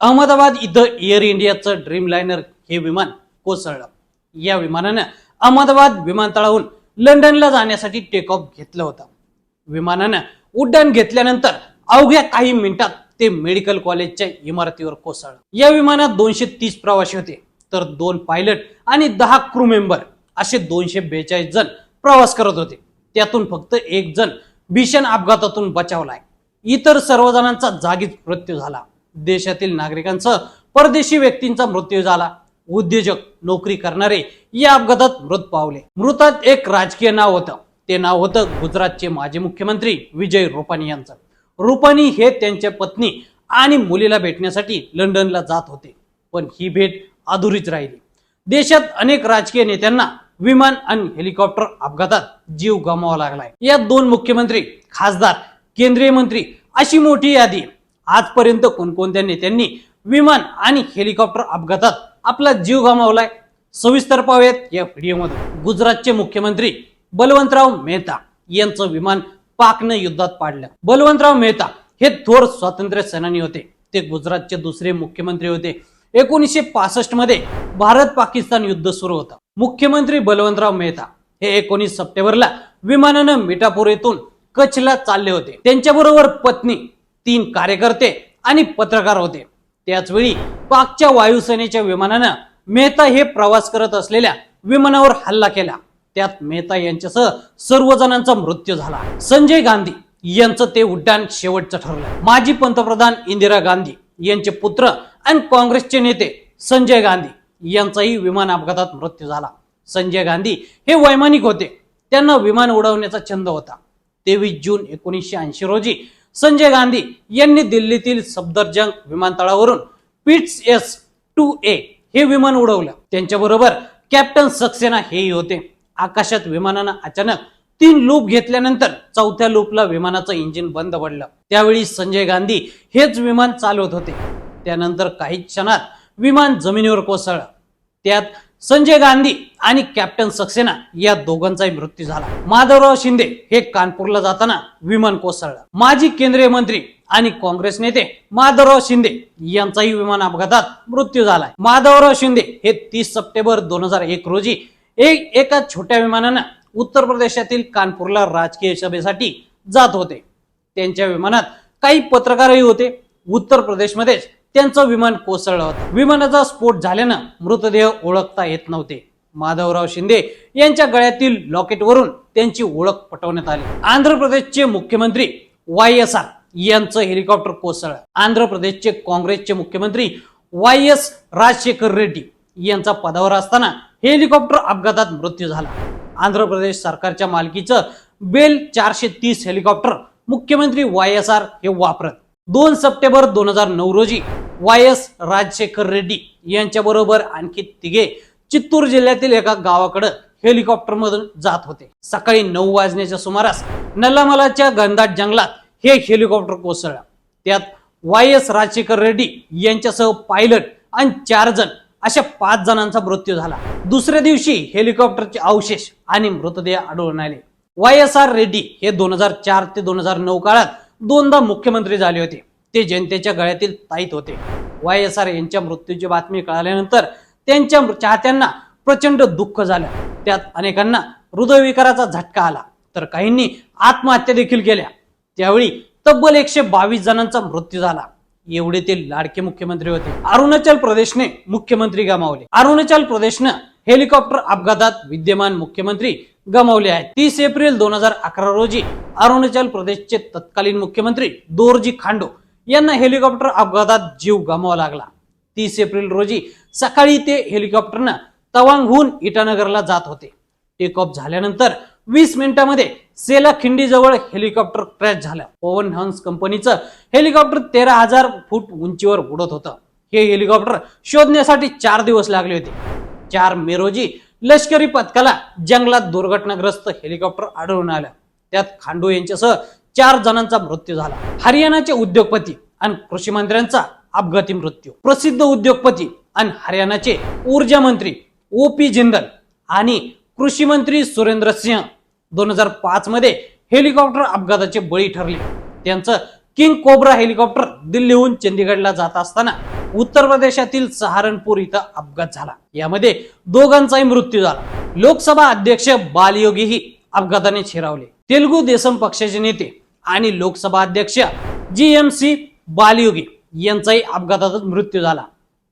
अहमदाबाद इथं एअर इंडियाचं ड्रीमलायनर हे विमान कोसळलं. या विमानानं अहमदाबाद विमानतळाहून लंडनला जाण्यासाठी टेक ऑफ घेतलं होतं. विमानानं उड्डाण घेतल्यानंतर अवघ्या काही मिनिटात ते मेडिकल कॉलेजच्या इमारतीवर कोसळलं. या विमानात दोनशे तीस प्रवासी होते तर दोन पायलट आणि दहा क्रू मेंबर असे दोनशे बेचाळीस जण प्रवास करत होते. त्यातून फक्त एक जण भीषण अपघातातून बचावलाय इतर सर्वजणांचा जागीच मृत्यू झाला. देशातील नागरिकांसह परदेशी व्यक्तींचा मृत्यू झाला. उद्योजक नोकरी करणारे या अपघातात मृत पावले. मृतात एक राजकीय नाव होतं. ते नाव होतं गुजरातचे माजी मुख्यमंत्री विजय रुपानी यांचं. रुपानी हे त्यांच्या पत्नी आणि मुलीला भेटण्यासाठी लंडनला जात होते. पण ही भेट अधुरीच राहिली. देशात अनेक राजकीय नेत्यांना विमान आणि हेलिकॉप्टर अपघातात जीव गमावा लागलाय. या दोन मुख्यमंत्री खासदार केंद्रीय मंत्री अशी मोठी यादी आजपर्यंत कोणकोणत्या नेत्यांनी विमान आणि हेलिकॉप्टर अपघातात आपला जीव गमावलाय? सविस्तर पाहूयात या व्हिडिओमध्ये गुजरातचे मुख्यमंत्री बलवंतराव मेहता यांचं विमान पाकनं युद्धात पाडलं. बलवंतराव मेहता हे थोर स्वातंत्र्य सेनानी होते. ते गुजरातचे दुसरे मुख्यमंत्री होते. एकोणीसशे पासष्टमध्ये भारत पाकिस्तान युद्ध सुरू होतं. मुख्यमंत्री बलवंतराव मेहता हे एकोणीस सप्टेंबरला विमानानं मिठापूर येथून कच्छला चालले होते. त्यांच्याबरोबर पत्नी तीन कार्यकर्ते आणि पत्रकार होते. त्याचवेळी पाकच्या वायुसेनेच्या विमानानं मेहता हे प्रवास करत असलेल्या विमानावर हल्ला केला. त्यात मेहता यांच्यासह सर्व जणांचा मृत्यू झाला. संजय गांधी यांचं ते उड्डाण शेवटचं ठरलं. माजी पंतप्रधान इंदिरा गांधी यांचे पुत्र आणि काँग्रेसचे नेते संजय गांधी यांचाही विमान अपघातात मृत्यू झाला. संजय गांधी हे वैमानिक होते. त्यांना विमान उडवण्याचा छंद होता. तेवीस जून एकोणीसशे ऐंशी रोजी संजय गांधी यांनी दिल्लीतील सफदरजंग विमानतळावरून पिट्स एस टू ए हे विमान उडवलं. त्यांच्याबरोबर कॅप्टन सक्सेना हेही होते. आकाशात विमानानं अचानक तीन लूप घेतल्यानंतर चौथ्या लूपला विमानाचं इंजिन बंद पडलं. त्यावेळी संजय गांधी हेच विमान चालवत होते. त्यानंतर काही क्षणात विमान जमिनीवर कोसळलं. त्यात संजय गांधी आणि कॅप्टन सक्सेना या दोघांचाही मृत्यू झाला. माधवराव शिंदे हे कानपूरला जाताना विमान कोसळलं. माजी केंद्रीय मंत्री आणि काँग्रेस नेते माधवराव शिंदे यांचाही विमान अपघातात मृत्यू झालाय. माधवराव शिंदे हे तीस सप्टेंबर दोन हजार एक रोजी एक एका छोट्या विमानानं उत्तर प्रदेशातील कानपूरला राजकीय सभेसाठी जात होते. त्यांच्या विमानात काही पत्रकारही होते. उत्तर प्रदेशमध्येच त्यांचं विमान कोसळलं. होतं विमानाचा स्फोट झाल्यानं मृतदेह ओळखता येत नव्हते. माधवराव शिंदे यांच्या गळ्यातील लॉकेटवरून त्यांची ओळख पटवण्यात आली. आंध्र प्रदेशचे मुख्यमंत्री वाय एस आर यांचं हेलिकॉप्टर कोसळलं. आंध्र प्रदेशचे काँग्रेसचे मुख्यमंत्री वाय एस राजशेखर रेड्डी यांचा पदावर असताना हेलिकॉप्टर अपघातात मृत्यू झाला. आंध्र प्रदेश सरकारच्या मालकीचं बेल चारशे तीस हेलिकॉप्टर मुख्यमंत्री वाय एस आर हे वापरत. दोन सप्टेंबर दोन हजार नऊ रोजी वाय एस राजशेखर रेड्डी यांच्याबरोबर आणखी तिघे चित्तूर जिल्ह्यातील एका गावाकडं हेलिकॉप्टरमधून जात होते. सकाळी नऊ वाजण्याच्या सुमारास नल्लामलाच्या घनदाट जंगलात हे हेलिकॉप्टर कोसळलं. त्यात वाय एस राजशेखर रेड्डी यांच्यासह पायलट आणि चार जण अशा पाच जणांचा मृत्यू झाला. दुसऱ्या दिवशी हेलिकॉप्टरचे अवशेष आणि मृतदेह आढळून आले. वाय एस आर रेड्डी हे दोन हजार चार ते दोन हजार नऊ काळात दोनदा मुख्यमंत्री झाले होते. ते जनतेच्या गळ्यातील ताईत होते. वाय एस आर यांच्या मृत्यूची बातमी कळाल्यानंतर त्यांच्या चाहत्यांना प्रचंड दुःख झालं. त्यात अनेकांना हृदयविकाराचा झटका आला. तर काहींनी आत्महत्या देखील केल्या. त्यावेळी तब्बल एकशे बावीस जणांचा मृत्यू झाला. एवढे ते लाडके मुख्यमंत्री होते. अरुणाचल प्रदेशने मुख्यमंत्री गमावले. अरुणाचल प्रदेशनं हेलिकॉप्टर अपघातात विद्यमान मुख्यमंत्री गमावले आहेत. तीस एप्रिल दोन हजार अकरा रोजी अरुणाचल प्रदेशचे तत्कालीन मुख्यमंत्री दोरजी खांडो यांना हेलिकॉप्टर अपघातात जीव गमावा लागला. तीस एप्रिल रोजी सकाळी ते हेलिकॉप्टरनं तवांगहून इटानगरला जात होते. टेक ऑफ झाल्यानंतर वीस मिनिटांमध्ये सेला खिंडीजवळ हेलिकॉप्टर क्रॅश झालं. पवन हंस कंपनीचं हेलिकॉप्टर तेरा हजार फूट उंचीवर उडत होतं. हे हेलिकॉप्टर शोधण्यासाठी चार दिवस लागले होते. चार मे रोजी लष्करी पथकाला जंगलात दुर्घटनाग्रस्त हेलिकॉप्टर आढळून आलं त्यात खांडू यांच्यासह चार जणांचा मृत्यू झाला. हरियाणाचे उद्योगपती आणि कृषी मंत्र्यांचा अपघाती मृत्यू. प्रसिद्ध उद्योगपती आणि हरियाणाचे ऊर्जा मंत्री ओ पी जिंदल आणि कृषी मंत्री सुरेंद्र सिंह दोन हजार पाच मध्ये हेलिकॉप्टर अपघाताचे बळी ठरले. त्यांचं किंग कोब्रा हेलिकॉप्टर दिल्लीहून चंदीगडला जात असताना उत्तर प्रदेशातील सहारनपूर इथं अपघात झाला. यामध्ये दोघांचाही मृत्यू झाला. लोकसभा अध्यक्ष बालयोगीही अपघाताने छिरावले. तेलुगू देसम पक्षाचे नेते आणि लोकसभा अध्यक्ष जी एम सी बालयोगी यांचाही अपघातातच मृत्यू झाला.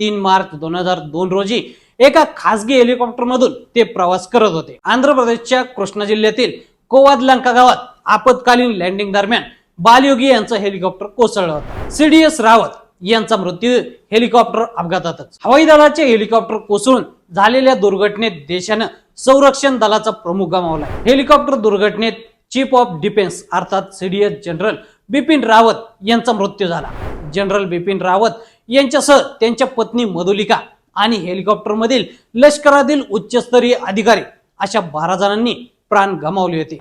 तीन मार्च दोन हजार दोन रोजी एका खासगी हेलिकॉप्टरमधून ते प्रवास करत होते. आंध्र प्रदेशच्या कृष्णा जिल्ह्यातील कोवादलंका गावात आपत्कालीन लँडिंग दरम्यान बालयोगी यांचं हेलिकॉप्टर कोसळलं होतं. सीडीएस रावत यांचा मृत्यू हेलिकॉप्टर अपघातातच. हवाई दलाचे हेलिकॉप्टर कोसळून झालेल्या दुर्घटनेत देशानं संरक्षण दलाचा प्रमुख गमावला हेलिकॉप्टर दुर्घटनेत चीफ ऑफ डिफेन्स अर्थात सीडीएस जनरल बिपिन रावत यांचा मृत्यू झाला. जनरल बिपिन रावत यांच्यासह त्यांच्या पत्नी मधुलिका आणि हेलिकॉप्टर मधील लष्करातील उच्चस्तरीय अधिकारी अशा बारा जणांनी प्राण गमावले होते.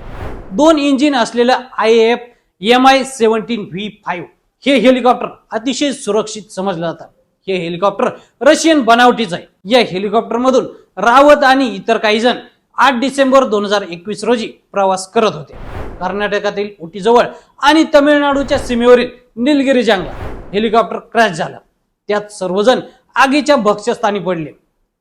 दोन इंजिन असलेलं I F M I seventeen V five हे हेलिकॉप्टर अतिशय सुरक्षित समजलं जातं. हे हेलिकॉप्टर रशियन बनावटीचं आहे. या हेलिकॉप्टरमधून रावत आणि इतर काही जण आठ डिसेंबर दोन हजार एकवीस रोजी प्रवास करत होते. कर्नाटकातील उटीजवळ आणि तमिळनाडूच्या सीमेवरील निलगिरी जंगलात हेलिकॉप्टर क्रॅश झालं. त्यात सर्वजण आगीच्या भक्ष्यस्थानी पडले.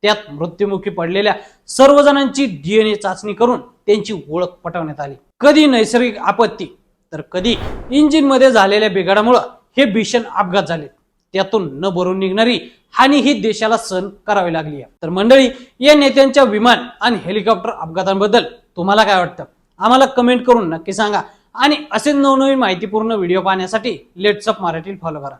त्यात मृत्युमुखी पडलेल्या सर्वजणांची डीएनए चाचणी करून त्यांची ओळख पटवण्यात आली. कधी नैसर्गिक आपत्ती तर कधी इंजिनमध्ये झालेल्या बिघाडामुळं हे भीषण अपघात झाले. त्यातून न भरून निघणारी हानी ही देशाला सहन करावी लागली आहे. तर मंडळी या नेत्यांच्या विमान आणि हेलिकॉप्टर अपघातांबद्दल तुम्हाला काय वाटतं? आम्हाला कमेंट करून नक्की सांगा आणि असे नवनवीन माहितीपूर्ण व्हिडिओ पाहण्यासाठी लेट्सअप मराठी फॉलो करा.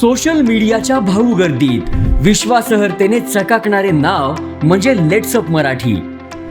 सोशल मीडियाच्या भाऊ गर्दीत विश्वासार्हतेने चकाकणारे नाव म्हणजे लेट्सअप मराठी.